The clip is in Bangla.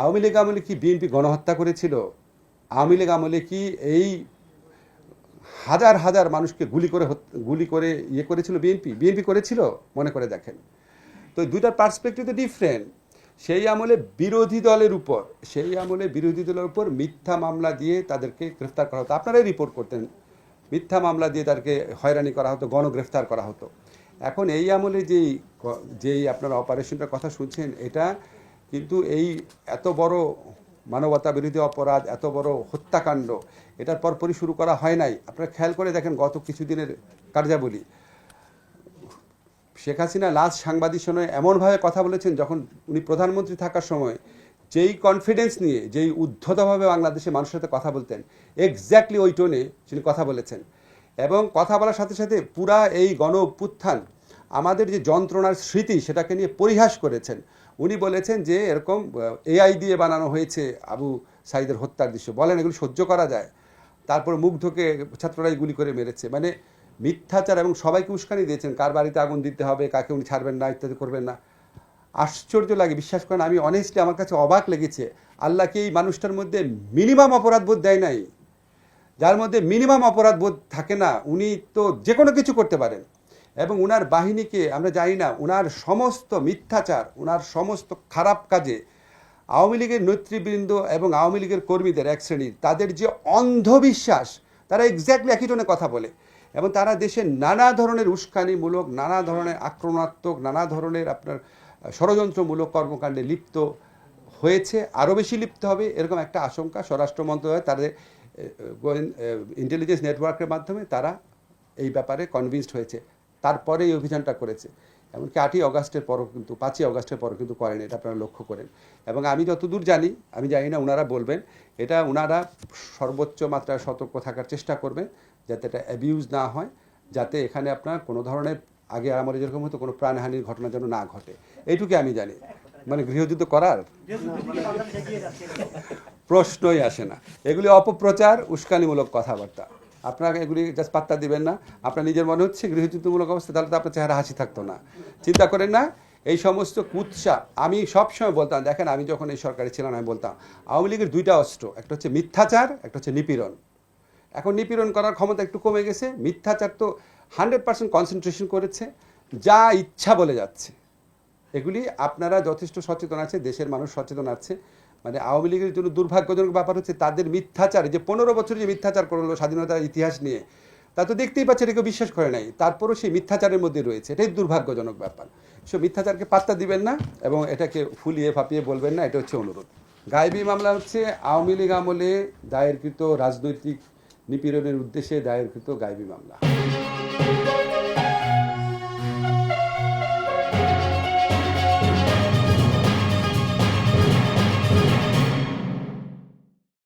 আওয়ামী লীগ আমলে কি বিএনপি গণহত্যা করেছিল? আওয়ামী লীগ আমলে কি এই হাজার হাজার মানুষকে গুলি করে গুলি করে ইয়ে করেছিল বিএনপি? বিএনপি করেছিল? মনে করে দেখেন। তো দুইটার পার্সপেক্টিভ তো ডিফারেন্ট সেই আমলে বিরোধী দলের উপর, সেই আমলে বিরোধী দলের উপর মিথ্যা মামলা দিয়ে তাদেরকে গ্রেফতার করা হতো। আপনারাই রিপোর্ট করতেন, মিথ্যা মামলা দিয়ে তাদেরকে হয়রানি করা হতো, গণগ্রেফতার করা হতো। এখন এই আমলে যেই যেই আপনারা অপারেশনটার কথা শুনছেন, এটা কিন্তু এই এত বড় মানবতা বিরোধী অপরাধ, এত বড় হত্যাকাণ্ড, এটার পরপরই শুরু করা হয় নাই। আপনারা খেয়াল করে দেখেন গত কিছুদিনের কার্যাবলী। শেখ হাসিনা লাস্ট সাংবাদিক সময় এমনভাবে কথা বলেছেন যখন উনি প্রধানমন্ত্রী থাকার সময়, যেই কনফিডেন্স নিয়ে, যেই উদ্ধতভাবে বাংলাদেশে মানুষের সাথে কথা বলতেন এক্স্যাক্টলি ওই টোনে তিনি কথা বলেছেন। এবং কথা বলার সাথে সাথে পুরা এই গণ আমাদের যে যন্ত্রণার স্মৃতি, সেটাকে নিয়ে পরিহাস করেছেন। উনি বলেছেন যে এরকম এআই দিয়ে বানানো হয়েছে আবু সাইদের হত্যার দৃশ্য। বলেন এগুলো সহ্য করা যায়। তারপর মুগ্ধকে ছাত্ররাই গুলি করে মেরেছে। মানে মিথ্যাচার এবং সবাইকে উস্কানি দিয়েছেন। কার বাড়িতে আগুন দিতে হবে, কাকে উনি ছাড়বেন না, ইত্যাদি করবেন না। আশ্চর্য লাগে, বিশ্বাস করেন, আমি অনেস্টলি আমার কাছে অবাক লেগেছে। আল্লাহকে এই মানুষটার মধ্যে মিনিমাম অপরাধ বোধ দেয় নাই? যার মধ্যে মিনিমাম অপরাধ বোধ থাকে না, উনি তো যে কোনো কিছু করতে পারেন। এবং উনার বাহিনীকে আমরা জানি না, উনার সমস্ত মিথ্যাচার, উনার সমস্ত খারাপ কাজে আওয়ামী লীগের নেতৃবৃন্দ এবং আওয়ামী লীগের কর্মীদের এক শ্রেণির, তাদের যে অন্ধবিশ্বাস, তারা এক্স্যাক্টলি একই টোনে কথা বলে এবং তারা দেশে নানা ধরনের উস্কানিমূলক, নানা ধরনের আক্রমণাত্মক, নানা ধরনের আপনার ষড়যন্ত্রমূলক কর্মকাণ্ডে লিপ্ত হয়েছে, আরও বেশি লিপ্ত হবে, এরকম একটা আশঙ্কা স্বরাষ্ট্র মন্ত্রণালয়, তাদের ইন্টেলিজেন্স নেটওয়ার্কের মাধ্যমে তারা এই ব্যাপারে কনভিন্সড হয়েছে। তারপরে এই অভিযানটা করেছে। এমনকি আটই অগাস্টের পরও কিন্তু, পাঁচই অগাস্টের পরও কিন্তু করেন, এটা আপনারা লক্ষ্য করেন। এবং আমি যতদূর জানি, আমি জানি না ওনারা বলবেন, এটা ওনারা সর্বোচ্চ মাত্রায় সতর্ক থাকার চেষ্টা করবেন যাতে এটা অ্যাবিউজ না হয়, যাতে এখানে আপনার কোনো ধরনের আগে আমার যেরকম হতো, কোনো প্রাণহানির ঘটনা যেন না ঘটে। এইটুকু আমি জানি। মানে গৃহযুদ্ধ করার প্রশ্নই আসে না। এগুলি অপপ্রচার, উস্কানিমূলক কথাবার্তা। আপনারা এগুলি জাস্ট পাত্তা দিবেন না। আপনার নিজের মনে হচ্ছে গৃহযুদ্ধমূলক অবস্থা, তাহলে তো আপনার চেহারা হাসি থাকতো না। চিন্তা করেন না, এই সমস্ত কুৎসা, আমি সবসময় বলতাম, দেখেন আমি যখন এই সরকারে ছিলাম, আমি বলতাম, আওয়ামী লীগের দুইটা অস্ত্র, একটা হচ্ছে মিথ্যাচার, একটা হচ্ছে নিপীড়ন। এখন নিপীড়ন করার ক্ষমতা একটু কমে গেছে, মিথ্যাচার তো হান্ড্রেড পার্সেন্ট কনসেন্ট্রেশন করেছে, যা ইচ্ছা বলে যাচ্ছে। এগুলি আপনারা যথেষ্ট সচেতন আছে, দেশের মানুষ সচেতন আছে। মানে আওয়ামী লীগের জন্য দুর্ভাগ্যজনক ব্যাপার হচ্ছে তাদের মিথ্যাচার যে পনেরো বছর যে মিথ্যাচার করল স্বাধীনতার ইতিহাস নিয়ে, তা তো দেখতেই পাচ্ছে এটা কেউ বিশ্বাস করে নাই। তারপরও সেই মিথ্যাচারের মধ্যে রয়েছে, এটাই দুর্ভাগ্যজনক ব্যাপার। সো মিথ্যাচারকে পাত্তা দিবেন না এবং এটাকে ফুলিয়ে ফাপিয়ে বলবেন না, এটা হচ্ছে অনুরোধ। গায়েবী মামলা হচ্ছে আওয়ামী লীগ আমলে দায়েরকৃত রাজনৈতিক নিপীড়নের উদ্দেশ্যে দায়েরকৃত গায়েবী মামলা।